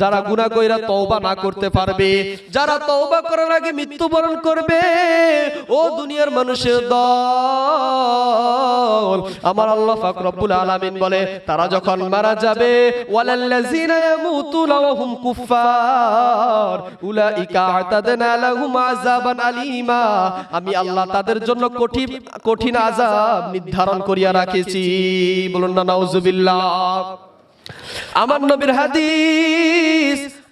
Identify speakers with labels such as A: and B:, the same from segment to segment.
A: যারা গুনাহ কইরা তওবা না করতে পারবে যারা তওবা করার আগে মৃত্যুবরণ করবে ও দুনিয়ার মানুষের দল। আমার আল্লাহ পাক রব্বুল আলামিন বলে তারা যখন মারা যাবে ওয়ালাল্লাযিনা ইয়ামুতুনা ওয়া হুম কুফার উলাইকা আতাদনা লাহুম আযাবান আলিমা। আমি আল্লাহ তাদের জন্য কঠিন কঠিন আযাব নির্ধারণ করিয়া রাখেছি। বলুন না নাউজুবিল্লাহ। আমার নবীর হাদিস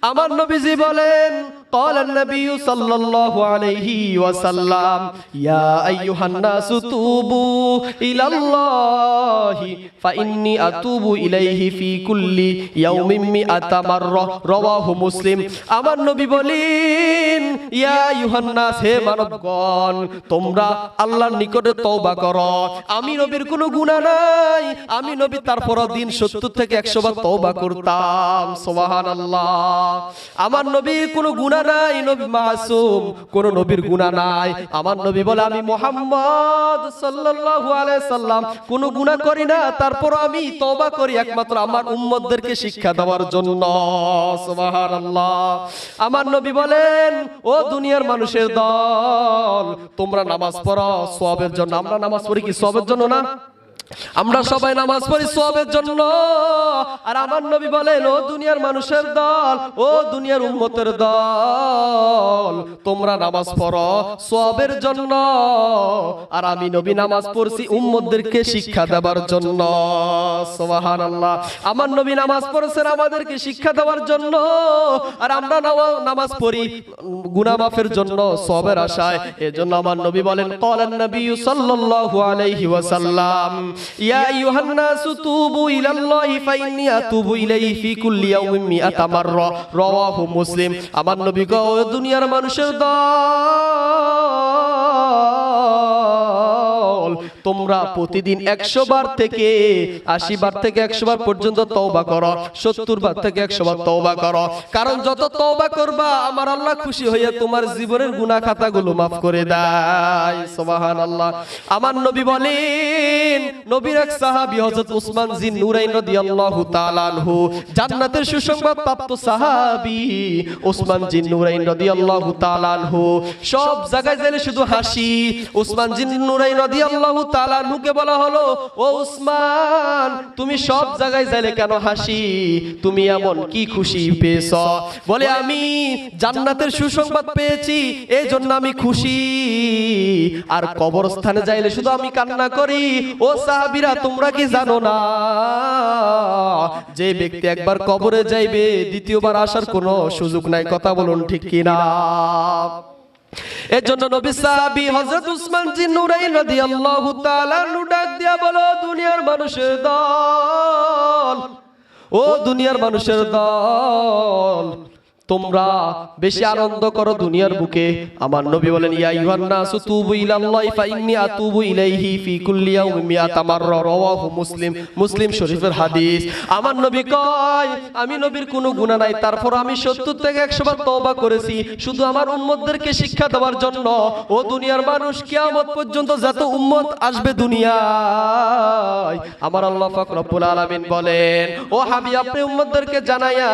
A: আমার নবীজি বলেন قال النبي صلى الله عليه وسلم يا أيها الناس توبوا إلى الله فإني أتوب إليه في كل يوم مئة مرة رواه مسلم আমার নবী বলেন ইয়া আইয়ুহান নাস হে মানবগণ তোমরা আল্লাহর নিকটে তওবা করো আমি নবীর কোনো গুনাহ নাই আমি নবী তারপর দিন 70 থেকে 100 বার তওবা করতাম সুবহানাল্লাহ আমার নবীর কোনো গুনাহ নাই নবী মাসুম, কোন নবীর গুনাহ নাই। আমার নবী বলে, আমি মুহাম্মদ সাল্লাল্লাহু আলাইহি সাল্লাম, কোন গুনাহ করি না। তারপর আমি তওবা করি একমাত্র আমার উম্মতদেরকে শিক্ষা দেওয়ার জন্য। আমার নবী বলেন, ও দুনিয়ার মানুষের দল, তোমরা নামাজ পড়ো, সওয়াবের জন্য। আমরা নামাজ পড়ি কি সওয়াবের জন্য না? আমরা সবাই নামাজ পড়ি সবের জন্য। আর আমার নবী বলেন ও দুনিয়ার মানুষের দল ও দুনিয়ার উম্মতের দল তোমরা নামাজ পড়ো সবের জন্য। আর আমি নবী নামাজ পড়ছি উম্মতদেরকে শিক্ষা দেওয়ার জন্য। সুবহানাল্লাহ। আমার নবী নামাজ পড়ছেন আমাদেরকে শিক্ষা দেওয়ার জন্য। আর আমরা নামাজ পড়ি গুনাহ মাফের জন্য সবের আশায়। এজন্য আমার নবী বলেন ক্বালান নবী সাল্লাল্লাহু আলাইহি ওয়াসাল্লাম ইয়া আইয়ুহান নাসু তুবু ইলাল্লাহি ফাইন্নী আতুবু ইলাইহি ফি মুসলিম। আমার নবী গো, দুনিয়ার মানুষের দল। তোমরা প্রতিদিন একশো বার থেকে আশি বার থেকে একশো বার পর্যন্ত তওবা করো সত্তর বার থেকে একশো বার তওবা করো। কারণ যত তওবা করবা, আমার আল্লাহ খুশি হইয়া তোমার জীবনের গুনাহ খাতাগুলো মাফ করে দেয়। সুবহানাল্লাহ। আমার নবী বলেন, নবীর এক সাহাবী হযরত উসমান জিন নুরাইন রাদিয়াল্লাহু তাআলা আনহু, জান্নাতের সুসংবাদ প্রাপ্ত সাহাবী উসমান জিন নুরাইন রাদিয়াল্লাহু তাআলা আনহু। সব জায়গায় গেলে শুধু হাসি। উসমান জিন নুরাইন রাদিয়াল্লাহু তাআলা আনহুকে বলা হলো, ও উসমান, তুমি সব জায়গায় যাইলে কেন হাসি? তুমি এমন কি খুশি পেয়েছ? বলে, আমি জান্নাতের সুসংবাদ পেয়েছি এই জন্য আমি খুশি। আর কবরস্থানে যাইলে শুধু আমি কান্না করি। ও সাহাবীরা, তোমরা কি জানো না? যে ব্যক্তি একবার কবরে যাইবে, দ্বিতীয়বার আসার কোনো সুযোগ নাই। কথা বলুন ঠিক কিনা? এর জন্য নবী সাহাবী হযরত উসমান জিন নুরাইন রাদিয়াল্লাহু তাআলা ডাক দিয়া বলো, দুনিয়ার মানুষের দল, ও দুনিয়ার মানুষের দল তোমরা বেশি আনন্দ করো দুনিয়ার বুকে। আমার নবী বলেন, ইয়া আইয়ুহান নাসু তুবু ইলাল্লাহি ফা ইন্নী আতুবু ইলাইহি ফি কুল্লি ইয়াউমিন মিআতা মাররা রাওয়াহু মুসলিম। মুসলিম শরীফের হাদিস। আমার নবী কয়, আমি নবীর কোনো গুনাহ নাই, তারপর আমি 70 থেকে 100 বার তওবা করেছি। শুধু আমার উম্মতদেরকে শিক্ষা দেওয়ার জন্য। ও দুনিয়ার মানুষ, কিয়ামত পর্যন্ত যত উম্মত আসবে দুনিয়ায়। আমার আল্লাহ পাক রব্বুল আলামিন বলেন, ও হাবি আপনি উম্মতদেরকে জানাইয়া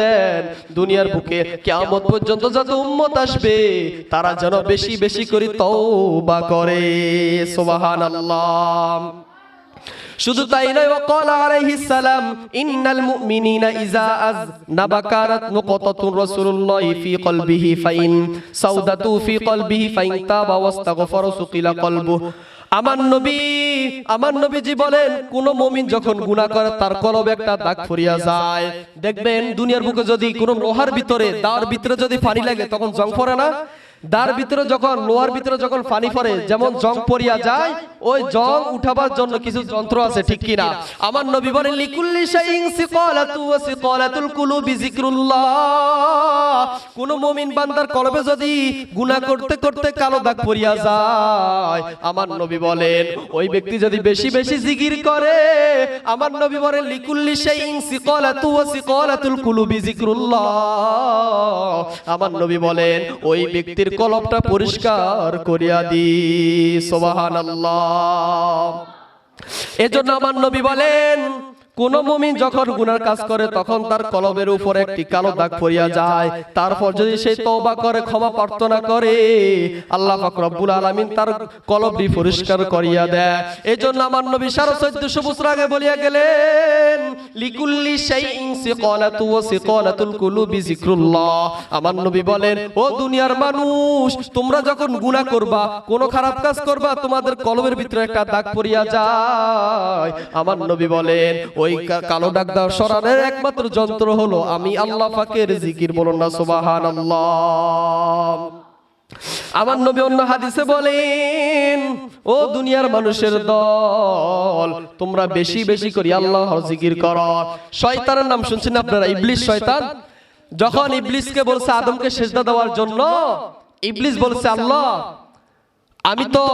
A: দেন, দুনিয়ার বুকে কিয়ামত পর্যন্ত যত উম্মত আসবে, তারা যেন বেশি বেশি করে তওবা করে। সুবহানাল্লাহ। শুধু তাই নয়, ওয়াকাল আলাইহিস সালাম, ইন্নাল মুমিনিনা ইজা আজ নাবাকারাত নুকতাতুর রাসূলুল্লাহি ফি কলবিহি ফাইন সাউদাতু ফি কলবিহি ফাইন তাবা ওয়াস্তাগফারা সুকিলা কলবু আমার নবী, আমার নবীজি বলেন, কোন মমিন যখন গুণা করে, তার কলবে একটা দাগ ফুরিয়া যায়। দেখবেন, দুনিয়ার বুকে যদি কোন লোহার ভিতরে দাওয়ার ভিতরে যদি পানি লাগে, তখন জং ফরে না? দার ভিতরে যখন, লোহার ভিতরে যখন পানি পড়ে, যেমন জং পড়িয়া যায়, ওই জং উঠাবার জন্য কিছু যন্ত্র আছে, ঠিক কিনা? আমার নবী বলেন, লিকুল্লি শাইইন সিকালাতু ওয়া সিকালাতুল কুলুবি যিকরুল্লাহ। কোন মুমিন বান্দার কলবে যদি গুনাহ করতে করতে কালো দাগ পড়িয়া যায়, আমার নবী বলেন, ওই ব্যক্তি যদি বেশি বেশি জিকির করে, আমার নবী বলেন, লিকুল্লি শাইইন সিকালাতু ওয়া সিকালাতুল কুলুবি যিকরুল্লাহ। আমার নবী বলেন, ওই ব্যক্তির কলবটা পরিষ্কার করিয়া দি সুবহানাল্লাহ। এজন্য আমার নবী বলেন কোন মুমিন যখন গুনার কাজ করে তখন তার কলবের উপর একটি কালো দাগ পড়িয়া যায়। তারপর যদি সে তওবা করে ক্ষমা প্রার্থনা করে আল্লাহ পাক রব্বুল আলামিন তার কলবটি পরিষ্কার করিয়া দেয়। এজন্য আমার নবী সারা 1400 বছর আগে বলিয়া গেলেন লিকুল্লি শাইইন আমার নবী বলেন, ও দুনিয়ার মানুষ, তোমরা যখন করবা, কোন খারাপ কাজ করবা, তোমাদের কলবের ভিতরে একটা দাগ পড়িয়া যায়। আমার নবী বলেন, ওই কালো দাগ একমাত্র যন্ত্র হলো, আমি আল্লাহ পাকের জিকির বলুন না, সুবহানাল্লাহ। আমার নবী অন্য হাদিসে বলেন, ও দুনিয়ার মানুষের দল, তোমরা বেশি বেশি করি আল্লাহ জিকির কর। শয়তানের নাম শুনছেন আপনারা? ইবলিস শয়তান? যখন ইবলিসকে বলছে আদমকে সেজদা দেওয়ার জন্য, ইবলিস বলছে, আল্লাহ, আমি তো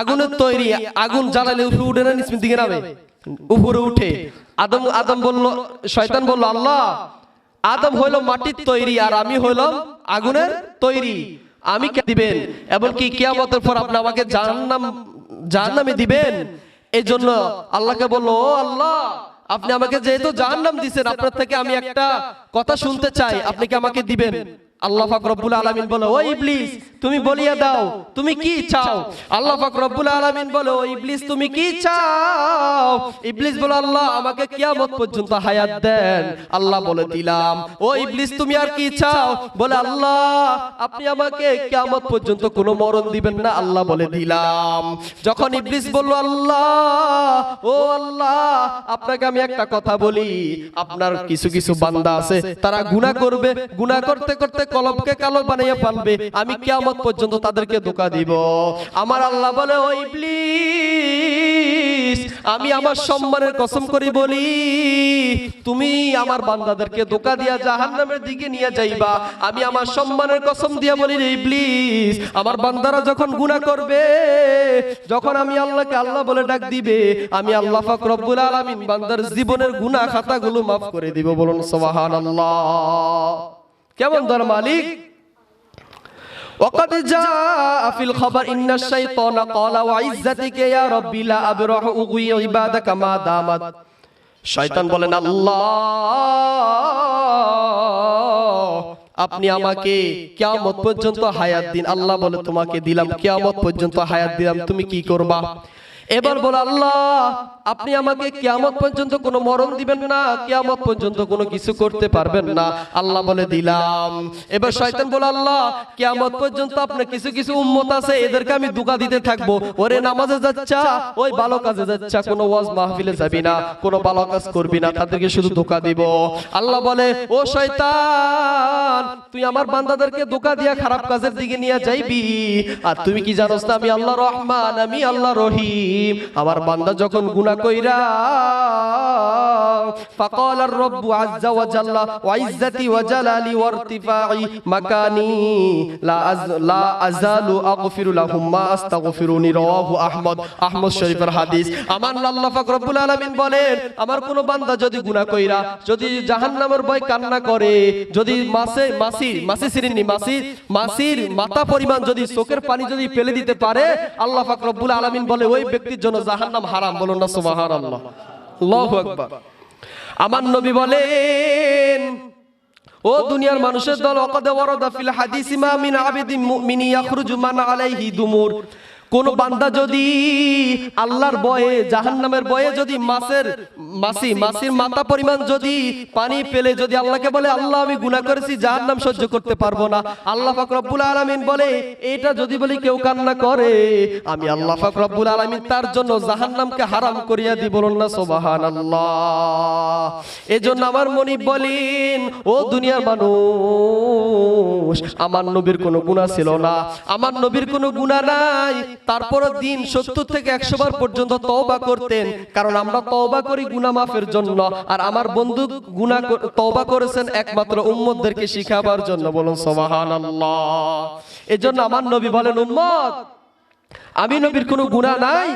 A: আগুনের তৈরি, আগুন জ্বালালে উপরে উঠে না, নিচের দিকে নামে? উপরে উঠে। আদম আদম বলল, শয়তান বলল, আল্লাহ, আদম হইল মাটির তৈরি আর আমি হইলাম আগুনের তৈরি। আমি কে দিবেন? এমনকি কেয়ামতের পর আপনি আমাকে জাহান্নাম জাহান্নামে দিবেন। এই জন্য আল্লাহকে বলল, ও আল্লাহ, আপনি আমাকে যেহেতু জাহান্নাম দিছেন, আপনার থেকে আমি একটা কথা শুনতে চাই। আপনি কি আমাকে দিবেন? আল্লাহ পাক রব্বুল আলামিন বলে ও ইবলিস তুমি বলিয়া দাও তুমি কি চাও? আল্লাহ পাক রব্বুল আলামিন বলে ও ইবলিস তুমি কি চাও? ইবলিস বলে আল্লাহ আমাকে কিয়ামত পর্যন্ত হায়াত দেন। আল্লাহ বলে দিলাম। ও ইবলিস তুমি আর কি চাও? বলে আল্লাহ আপনি আমাকে কিয়ামত পর্যন্ত কোনো মরণ দিবেন না। আল্লাহ বলে দিলাম। যখন ইবলিস বলল আল্লাহ ও আল্লাহ আপনাকে আমি একটা কথা বলি। আপনার কিছু কিছু বান্দা আছে তারা গুনাহ করবে। গুনাহ করতে করতে কলবকে কালো বানাইয়া পালবে আমি কিয়ামত পর্যন্ত তাদেরকে ধোকা দিব। আমার আল্লাহ বলে, ও ইবলিস, আমি আমার সম্মানের কসম করি বলি, তুমি আমার বান্দাদেরকে ধোকা দিয়া জাহান্নামের দিকে নিয়ে যাইবা। আমি আমার সম্মানের কসম দিয়া বলি রে ইবলিস, আমার বান্দারা যখন গুনাহ করবে, যখন আমি আল্লাহকে আল্লাহ বলে ডাক দিবে, আমি আল্লাহ পাক রব্বুল আলামিন বান্দার জীবনের গুনাহ খাতাগুলো মাফ করে দিব। বলুন, সুবহানাল্লাহ। কেমন দর মালিক وقد جاء في الخبر إن الشيطان قال وعزتك يا ربي لا أبرح أغوي عبادك ما دامت শয়তান বলেন আল্লাহ আপনি আমাকে কিয়ামত পর্যন্ত হায়াত দিন আল্লাহ বলে তোমাকে দিলাম কিয়ামত পর্যন্ত হায়াত দিলাম তুমি কি করবা এবার বল আল্লাহ আপনি আমাকে কিয়ামত পর্যন্ত কোনো মরণ দিবেন না, কিয়ামত পর্যন্ত কোনো কিছু করতে পারবেন না। আল্লাহ বলে দিলাম। এবার শয়তান বলে, আল্লাহ, কিয়ামত পর্যন্ত আপনার কিছু কিছু উম্মত আছে, এদেরকে আমি দুকা দিতে থাকব। ওরে নামাজে যাচ্ছা, ওই ভালো কাজে যাচ্ছা, কোনো ওয়াজ মাহফিলে যাবি না, কোনো ভালো কাজ করবি না, তাদেরকে শুধু ধোকা দিব। আল্লাহ বলে, ও শয়তান, তুই আমার বান্দাদেরকে ধোকা দিয়া খারাপ কাজের দিকে নিয়ে যাইবি। আর তুমি কি জানোস না, আমি আল্লাহ রহমান, আমি আল্লাহ রহিম। আমার বান্দা যখন গুনাহ কইরা فقال الرب عز وجل وعزتي وجلالي وارتفاعي مكاني لا أز لا أزال أغفر لهم ما أستغفروني رواه أحمد أحمد শরীফের হাদিস আমার আল্লাহ পাক রব্বুল আলামিন বলেন আমার কোন বান্দা যদি গুনাহ কইরা যদি জাহান্নামের ভয় কান্না করে যদি মাসে মাসি মাসি সিরিনি মাসি মাসির মাথা পরিমাণ যদি চোখের পানি যদি ফেলে দিতে পারে আল্লাহ পাক রব্বুল আলামিন বলে ওই ব্যক্তির জন্য জাহান্নাম হারাম বলুন না আল্লাহু আমার নবী বলেন ও দুনিয়ার মানুষের দল অকদে ওয়ারাদা ফিল হাদিস মা মিন আবিদিন মুমিনি ইয়াখরুজু মান আলাইহি দুমুর। কোন বান্দা যদি আল্লাহর বয়ে জাহান্নামের বয়ে যদি মাছের মাসি মাসির মাথা পরিমাণ যদি পানি পেলে যদি আল্লাহকে বলে আল্লাহ আমি গুনাহ করেছি জাহান্নাম সহ্য করতে পারব না। আল্লাহ পাক রব্বুল আলামিন বলে এটা যদি বলি কেউ কান্না করে আমি আল্লাহ পাক রব্বুল আলামিন তার জন্য জাহান্নামকে হারাম করিয়া দিব বলুন না সুবহানাল্লাহ। এজন্য আমার মনি বলেন ও দুনিয়ার মানুষ আমার নবীর কোনো গুনাহ ছিল না। আমার নবীর কোনো গুনাহ নাই তারপরও দিন সত্তর থেকে একশো বার পর্যন্ত তওবা করতেন। কারণ আমরা তওবা করি গুনাহ মাফের জন্য। আর আমার বন্ধু কর- তওবা করেছেন একমাত্র উম্মতদেরকে শিখাবার জন্য। বলুন সুবহানাল্লাহ। এজন্য আমার নবী বলেন উম্মত আমি নবীর কোনো গুনাহ নাই।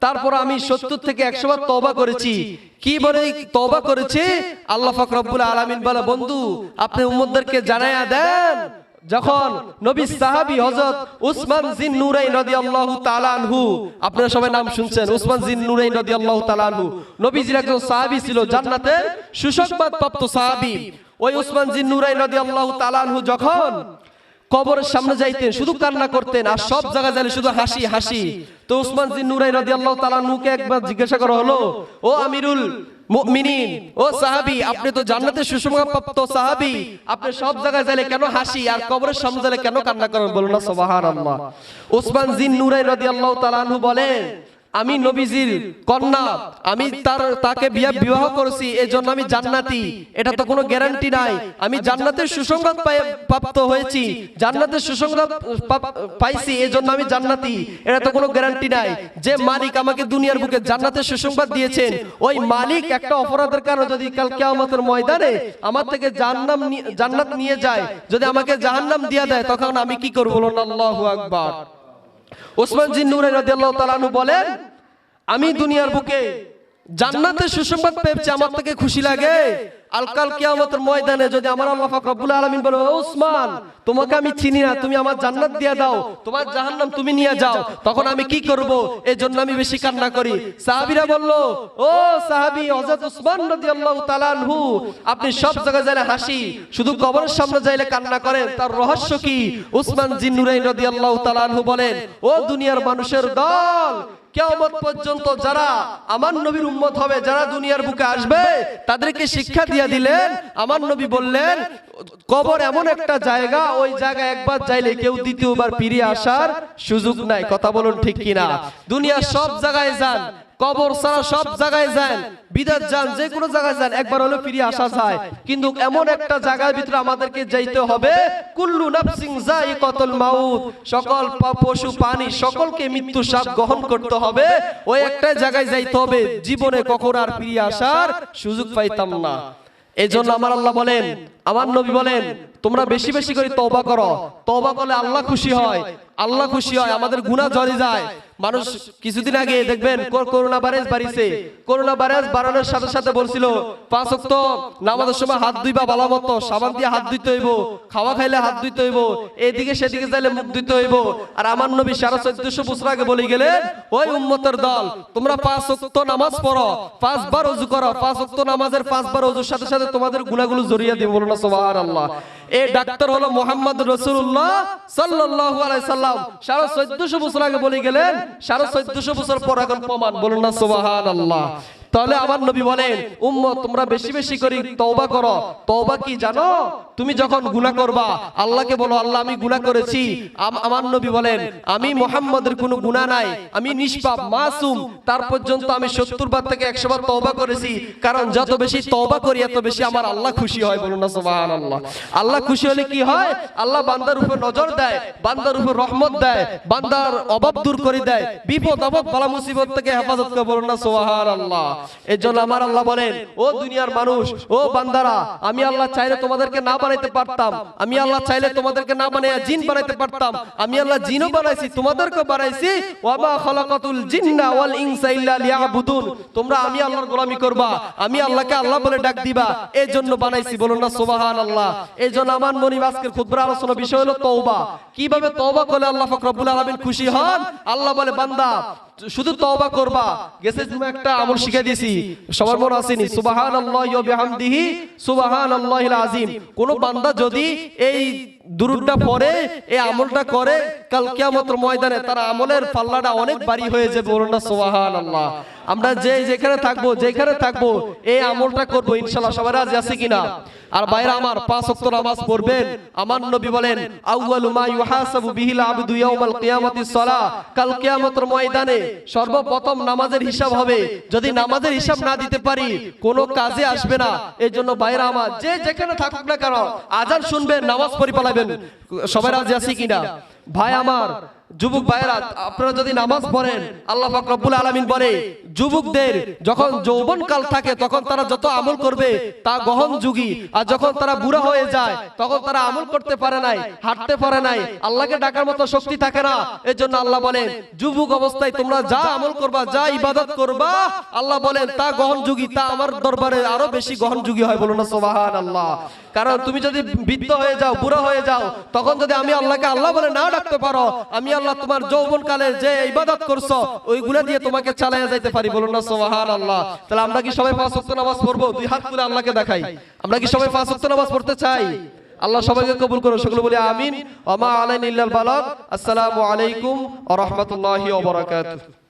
A: তারপর আমি সত্তর থেকে একশো বার তবা করেছি। কি বলে তবা করেছে? আল্লাহ ফাক রব্বুল আলামিন বলে বন্ধু আপনি উম্মতদেরকে জানাইয়া দেন। যখন নবী সাহাবী হযরত উসমান জিন নুরাইন রাদিয়াল্লাহু তাআলা আনহু। আপনারা সবাই নাম শুনছেন। উসমান জিন নুরাইন রাদিয়াল্লাহু তাআলা আনহু। নবীজির একজন সাহাবী ছিল জান্নাতের সুসংবাদ প্রাপ্ত সাহাবী। ওই উসমান জিন নুরাইন রাদিয়াল্লাহু তাআলা আনহু যখন কবরের সামনে যাইতেন শুধু কান্না করতেন আর সব জায়গায় যাইলে শুধু হাসি হাসি। তো উসমান জিন নুরাইন রাদিয়াল্লাহু তাআলা আনহুকে একবার জিজ্ঞাসা করা হলো ও আমিরুল মুমিনিন। ও সাহাবি আপনি তো জান্নাতের সুসংবাদপ্রাপ্ত সাহাবি। আপনি সব জায়গায় গেলে কেন হাসি? আর কবরের সামনে যাইলে কেন কান্না করেন? বলুন না সুবহানাল্লাহ। উসমান জিন নুরাইন রাদিয়াল্লাহু তাআলা আনহু বলেন আমি নবীজির কন্যা আমি তার তাকে বিয়া বিবাহ করেছি এই জন্য আমি জান্নাতি। এটা তো কোনো গ্যারান্টি নাই। আমি জান্নাতের সুসংবাদ প্রাপ্ত হয়েছি। জান্নাতের সুসংবাদ পাইছি এই জন্য আমি জান্নাতি। এটা তো কোনো গ্যারান্টি নাই। যে মালিক আমাকে দুনিয়ার বুকে জান্নাতের সুসংবাদ দিয়েছেন। ওই মালিক একটা অপরাধের কারণে যদি কাল কিয়ামতের ময়দানে আমার থেকে জান্নাম জান্নাত নিয়ে যায়। যদি আমাকে জাহান্নাম দিয়ে দেয় তখন আমি কি করব? বলুন আল্লাহু আকবার। ওসমান জিন নুরাই রাদিয়াল্লাহু তাআলা বলেন আমি দুনিয়ার বুকে জান্নাতের সুসংবাদ পেয়েছি আমার থেকে খুশি লাগে। আলকাল কিয়ামতের ময়দানে যদি আমার আল্লাহ পাক রব্বুল আলামিন বলে "ও ওসমান তোমাকে আমি চিনি না তুমি আমার জান্নাত দিয়ে দাও তোমার জাহান্নাম তুমি নিয়ে যাও। তখন আমি কি করব? এই জন্য আমি বেশি কান্না করি। সাহাবীরা বলল ও সাহাবী হযরত ওসমান রাদিয়াল্লাহু তাআলা আনহু আপনি সব জায়গায় যাইলে হাসি শুধু কবরের সামনে যাইলে কান্না করেন তার রহস্য কি? উসমান জিন নুরাইন রাদিয়াল্লাহু তাআলা আনহু বলেন ও দুনিয়ার মানুষের দল কিয়ামত পর্যন্ত যারা আমার নবীর উম্মত হবে, যারা দুনিয়ার বুকে আসবে, তাদেরকে শিক্ষা দিয়ে দিলেন। আমার নবী বললেন, কবর এমন একটা জায়গা, ওই জায়গায় একবার যাইলে কেউ দ্বিতীয়বার ফিরে আসার সুযোগ নাই। কথা বলুন ঠিক কিনা? দুনিয়ার সব জায়গায় যান কবর ছাড়া সব জায়গায় যান, বিদাত যান, যে কোনো জায়গায় যান, একবার হলে ফিরে আসা যায়। কিন্তু এমন একটা জায়গার ভিতরে আমাদেরকে যাইতে হবে, কুল্লু নাফসিং যায়িকাতুল মাউত। সকল পশু, প্রাণী, সকলকে মৃত্যু স্বাদ গ্রহণ করতে হবে। ওই একটা জায়গায় যাইতে হবে, জীবনে কখন আর ফিরে আসার সুযোগ পাইতাম না। এই জন্য আমার আল্লাহ বলেন, আমার নবী বলেন, তোমরা বেশি বেশি করে তওবা করো। তওবা করলে আল্লাহ খুশি হয়, আল্লাহ খুশি হয়, আমাদের গুনাহ ঝরে যায়। মানুষ কিছুদিন আগে দেখবেন করোনা ভাইরাস বাড়িছে। করোনা ভাইরাস বাড়ানোর সাথে সাথে বলছিল পাঁচ ওয়াক্ত নামাজের সময় হাত ধুইবা ভালো মতো সাবান দিয়ে হাত ধুইতে হইব খাওয়া খাইলে হাত ধুইতে হইব এদিকে সেদিকে যাইলে মুখ ধুইতে হইব। আর আমার নবী সারা চোদ্দশো বছর আগে বলে গেলেন ওই উম্মতের দল তোমরা পাঁচ ওয়াক্ত নামাজ পড়ো পাঁচবার অজু করো পাঁচ ওয়াক্ত নামাজের পাঁচবার অজুর সাথে সাথে তোমাদের গুনাহগুলো জড়িয়ে দিয়ে বলো না সুবহানাল্লাহ। এই ডাক্তার হলো মোহাম্মদ রসুল্লাহ সাল্লাল্লাহু আলাইহি সাল্লাম। সারা চোদ্দশো বছর আগে বলে গেলেন, সাড়ে চোদ্দশো বছর পর এখন প্রমাণ। বলুন না আল্লাহ তাহলে আমার নবী বলেন উম্ম তোমরা বেশি বেশি করি তওবা করো। তওবা কি জানো? তুমি যখন গুনাহ করবা, আল্লাহকে বলো, আল্লাহ, আমি গুনাহ করেছি। আমার নবী বলেন, আমি মোহাম্মদের কোনো গুনাহ নাই, আমি নিষ্পাপ, মাসুম। তার পর্যন্ত আমি 70 বার থেকে 100 বার তওবা করেছি। কারণ যত বেশি তওবা করি, এত বেশি আমার আল্লাহ খুশি হয়। বলুন না, সুবহানাল্লাহ। আল্লাহ খুশি হলে কি হয়? আল্লাহ বান্দার উপর নজর দেয়, বান্দার উপর রহমত দেয়, বান্দার অভাব দূর করে দেয়, বিপদ আপদ, বালা মুসিবত থেকে হেফাজত করে। বলুন না, সুবহানাল্লাহ। এর জন্য আমার আল্লাহ বলেন, ও দুনিয়ার মানুষ, ও বান্দারা, আমি আল্লাহ চাইলে তোমাদেরকে না বানাইতে পারতাম। আমি আল্লাহ চাইলে তোমাদেরকে না বানাইয়া জিন বানাইতে পারতাম। আমি আল্লাহ জিনও বানাইছি তোমাদেরকে বানাইছি। ওয়ামা খালাকাতুল জিন্না ওয়াল ইনসা ইল্লা লিয়াবুদুন। তোমরা আমি আল্লাহর গোলামি করবা আমি আল্লাহকে আল্লাহ বলে ডাক দিবা। এই জন্য বানাইছি বলুন না সুবহানাল্লাহ। এই জন্য আমার মনিব আজকের খুতবার আলোচনা বিষয় হলো তওবা। কীভাবে তওবা করলে আল্লাহ পাক রব্বুল আলামিন খুশি হন? আল্লাহ বলে বান্দা শুধু তওবা করবা। গেছে তুমি একটা আমল শিখে দিয়েছি সবার মনে আসেনি সুবহানাল্লাহি ওয়া বিহামদিহি সুবহানাল্লাহিল আযীম। কোনো বান্দা যদি এই দুরুদটা পড়ে এই আমলটা করে কাল কিয়ামতের ময়দানে তার আমলের পাল্লাটা অনেক ভারী হয়ে যাবে বলুন না সুবহানাল্লাহ। আমরা যে যেখানে থাকব যেখানে থাকব এই আমলটা করব ইনশাআল্লাহ সবাই রাজি আছে কিনা? আর বাইরে আমার পাঁচ ওয়াক্ত নামাজ পড়বেন আমার নবী বলেন আউয়ালু মা ইউহাসাবু বিহিল আবদু ইয়াউমাল কিয়ামাতিস সালাহ। কাল কিয়ামতের ময়দানে সর্বপ্রথম নামাজের হিসাব হবে। যদি নামাজের হিসাব না দিতে পারি কোনো কাজে আসবে না। এই জন্য বাইরে আমার যে যেখানে থাকুক না। কেন আজান শুনবেন নামাজ পড়ি পালাবেন সবাই রাজি আছে কিনা? ভাই আমার যুবক ভাইরা আপনারা যদি নামাজ পড়েন আল্লাহ পাক রব্বুল আলামিন বলে যুবকদের যখন যৌবন কাল থাকে তখন তারা যত আমল করবে তা গহন যুগী আর যখন তারা বুড়া হয়ে যায় তখন তারা আমল করতে পারে নাই হাঁটতে পারে নাই আল্লাহকে ডাকার মতো শক্তি থাকে না এর জন্য আল্লাহ বলেন যুবক অবস্থায় তোমরা যা আমল করবা যা ইবাদত করবা আল্লাহ বলেন তা গহন যুগী তা আমার দরবারে আরও বেশি গহন যুগী হয় বলুন না সুবহানাল্লাহ কারণ তুমি যদি বৃদ্ধ হয়ে যাও বুড়া হয়ে যাও তখন যদি আমি আল্লাহকে আল্লাহ বলে না ডাকতে পারো আমি আল্লাহ তোমার যৌবন কালে যে ইবাদত করছ ওইগুলা দিয়ে তোমাকে চালাইয়া যাইতে পারি। বলুন না সুবহান আল্লাহ তাহলে আমরা কি সবাই পাঁচ ওয়াক্ত নামাজ পড়ব? দুই হাত তুলে আল্লাহকে দেখাই। আমরা কি সবাই পাঁচ ওয়াক্ত নামাজ পড়তে চাই? আল্লাহ সবাইকে কবুল করো সকলে বলি আমিন। ওমা আলাইন ইল্লাল বালাগ। আসসালামু আলাইকুম ওয়া রাহমাতুল্লাহি ওয়া বারাকাতুহু।